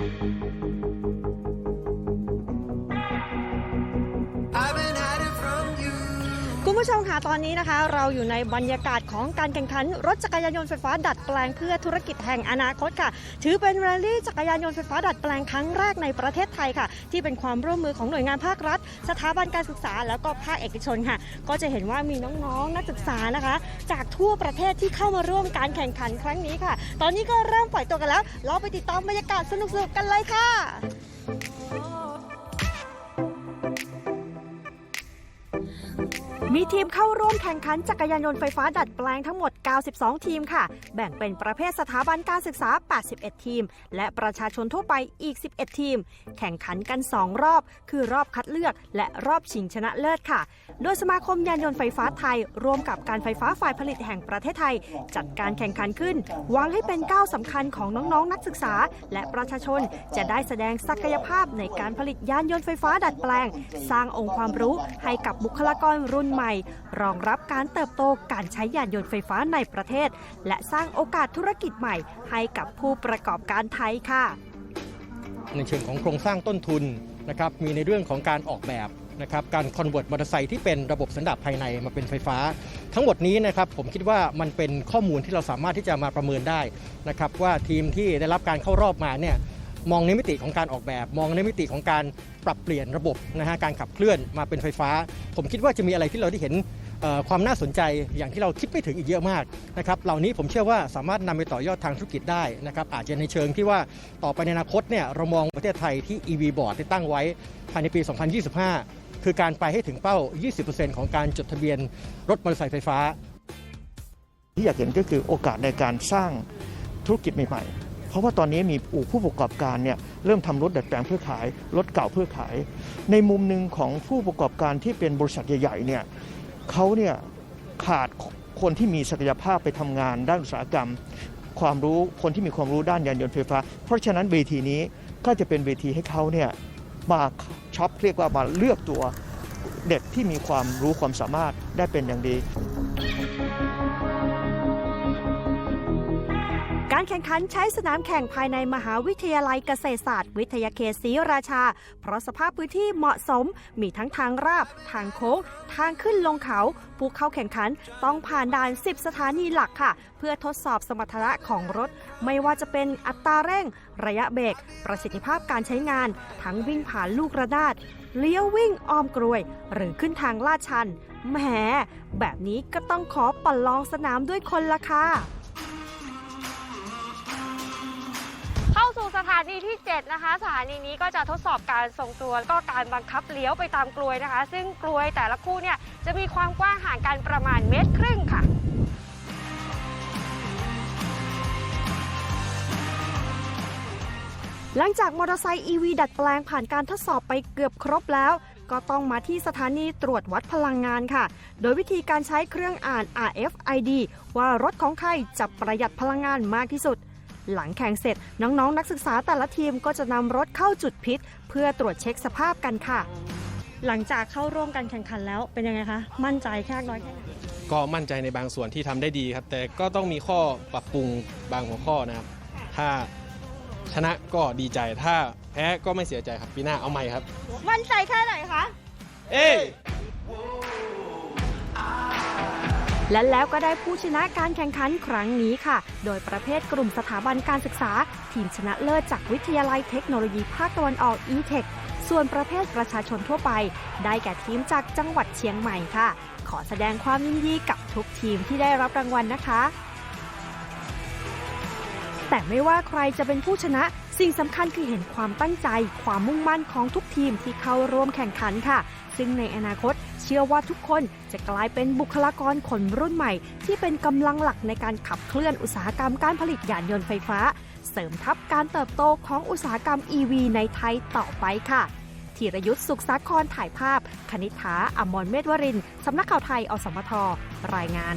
Thank you. ผู้ชมคะตอนนี้นะคะ เราอยู่ในบรรยากาศของการแข่งขัน รถจักรยานยนต์ไฟฟ้าดัดแปลงเพื่อธุรกิจแห่งอนาคตค่ะ ถือเป็นแรลลี่จักรยานยนต์ไฟฟ้าดัดแปลงครั้งแรกในประเทศไทยค่ะ ที่เป็นความร่วมมือของหน่วยงานภาครัฐ สถาบันการศึกษาแล้วก็ภาคเอกชนค่ะ ก็จะเห็นว่ามีน้องๆ นักศึกษานะคะ จากทั่วประเทศที่เข้ามาร่วมการแข่งขันครั้งนี้ค่ะ ตอนนี้ก็เริ่มปล่อยตัวกันแล้ว เราไปติดตามบรรยากาศสนุกๆกันเลยค่ะ มีทีมเข้าร่วมแข่งขันจักรยานยนต์ไฟฟ้าดัดแปลงทั้งหมด 92 ทีมค่ะ แบ่งเป็นประเภทสถาบันการศึกษา 81 ทีม และประชาชนทั่วไปอีก 11 ทีม แข่งขันกัน 2 รอบ คือรอบคัดเลือก และรอบชิงชนะเลิศค่ะ โดยสมาคมยานยนต์ไฟฟ้าไทย ร่วมกับการไฟฟ้าฝ่ายผลิตแห่งประเทศไทย จัดการแข่งขันขึ้นวังให้เป็นก้าวสำคัญของน้องๆ นักศึกษา และประชาชนจะได้แสดงศักยภาพในการผลิตยานยนต์ไฟฟ้าดัดแปลง สร้างองค์ความรู้ให้กับบุคลากรรุ่นใหม่รองรับการเติบโตการใช้ยานยนต์ไฟฟ้าในประเทศ และสร้างโอกาสธุรกิจใหม่ ให้กับผู้ประกอบการไทยค่ะ ในเชิงของโครงสร้างต้นทุนนะครับมีในเรื่องของการออกแบบนะครับการคอนเวิร์ตมอเตอร์ไซค์ที่เป็นระบบสันดาปภายในมาเป็นไฟฟ้า ทั้งหมดนี้นะครับผมคิดว่ามันเป็นข้อมูลที่เราสามารถที่จะมาประเมินได้นะครับว่าทีมที่ได้รับการเข้ารอบมาเนี่ย มองในมิติของการออกแบบ มองในมิติของการปรับเปลี่ยนระบบนะฮะการขับเคลื่อนมาเป็นไฟฟ้า ผมคิดว่าจะมีอะไรที่เราได้เห็นความน่าสนใจอย่างที่เราคิดไม่ถึงอีกเยอะมากนะครับเหล่านี้ผมเชื่อว่าสามารถนำไปต่อยอดทางธุรกิจได้นะครับอาจจะในเชิงที่ว่าต่อไปในอนาคตเนี่ยเรามองประเทศไทยที่ EV board ที่ตั้งไว้ภายในปี 2025 คือการไปให้ถึงเป้า 20%ของการจดทะเบียนรถมอเตอร์ไซค์ไฟฟ้า ที่อยากเห็นก็คือโอกาสในการสร้างธุรกิจใหม่ๆ เพราะว่าตอนนี้มีอู่ผู้ประกอบการเนี่ยเริ่มทำรถดัดแปลงเพื่อขายรถเก่าเพื่อขาย ในมุมหนึ่งของผู้ประกอบการที่เป็นบริษัทใหญ่ๆเนี่ยเขาเนี่ยขาดคนที่มีศักยภาพไปทำงานด้านอุตสาหกรรม ความรู้คนที่มีความรู้ด้านยานยนต์ไฟฟ้า เพราะฉะนั้นเวทีนี้ก็จะเป็นเวทีให้เขาเนี่ยมาช็อปเรียกว่ามาเลือกตัวเด็กที่มีความรู้ความสามารถได้เป็นอย่างดี การแข่งขันใช้สนามแข่งภายในมหาวิทยาลัยเกษตรศาสตร์ วิทยาเขตศรีราชา เพราะสภาพพื้นที่เหมาะสม มีทั้งทางราบ ทางโค้ง ทางขึ้นลงเขา ผู้เข้าแข่งขันต้องผ่านด่าน 10 สถานีหลักค่ะ เพื่อทดสอบสมรรถนะของรถ ไม่ว่าจะเป็นอัตราเร่ง ระยะเบรก ประสิทธิภาพการใช้งาน ทั้งวิ่งผ่านลูกระนาดเลี้ยววิ่งอ้อมกรวย หรือขึ้นทางลาดชันแหมแบบนี้ก็ต้องขอประลองสนามด้วยคนละค่ะ ถานีที่ 7 นะคะ สถานีนี้ก็จะทดสอบการทรงตัวก็การบังคับเลี้ยวไปตามกลวยนะคะ ซึ่งกลวยแต่ละคู่เนี่ยจะมีความกว้างห่างกันประมาณเมตรครึ่งค่ะหลังจากมอเตอร์ไซค์ EV ดัดแปลงผ่านการทดสอบไปเกือบครบแล้ว ก็ต้องมาที่สถานีตรวจวัดพลังงานค่ะ โดยวิธีการใช้เครื่องอ่าน RFID ว่ารถของใครจะประหยัดพลังงานมากที่สุด หลังแข่งเสร็จ น้องๆนนักศึกษาแต่ละทีมก็จะนำรถเข้าจุดพิษ เพื่อตรวจเช็คสภาพกันค่ะ หลังจากเข้าร่วมการแข่งขันแล้วเป็นยังไงคะ มั่นใจแค่น้อยแค่ไหนก็มั่นใจในบางส่วนที่ทำได้ดีครับ แต่ก็ต้องมีข้อปรับปรุงบางหัวข้อนะครับ ถ้าชนะก็ดีใจถ้าแพ้ก็ไม่เสียใจครับปีหน้าเอาใหม่ครับ มั่นใจแค่ไหนคะ เอ้ย และแล้วก็ได้ผู้ชนะการแข่งขันครั้งนี้ค่ะ โดยประเภทกลุ่มสถาบันการศึกษา ทีมชนะเลิศจากวิทยาลัยเทคโนโลยีภาคตะวันออก e-tech ส่วนประเภทประชาชนทั่วไป ได้แก่ทีมจากจังหวัดเชียงใหม่ค่ะ ขอแสดงความยินดีกับทุกทีมที่ได้รับรางวัลนะคะ แต่ไม่ว่าใครจะเป็นผู้ชนะ สิ่งสำคัญคือเห็นความตั้งใจ ความมุ่งมั่นของทุกทีมที่เข้าร่วมแข่งขันค่ะ ซึ่งในอนาคตเชื่อว่าทุกคนจะกลายเป็นบุคลากรคนรุ่นใหม่ ที่เป็นกำลังหลักในการขับเคลื่อนอุตสาหกรรมการผลิตยานยนต์ไฟฟ้า เสริมทับการเติบโตของอุตสาหกรรม EV ในไทยต่อไปค่ะธีรยุทธ์สุขสาครถ่ายภาพ คณิษฐาอมรเมธวริน สำนักข่าวไทย อสมทรายงาน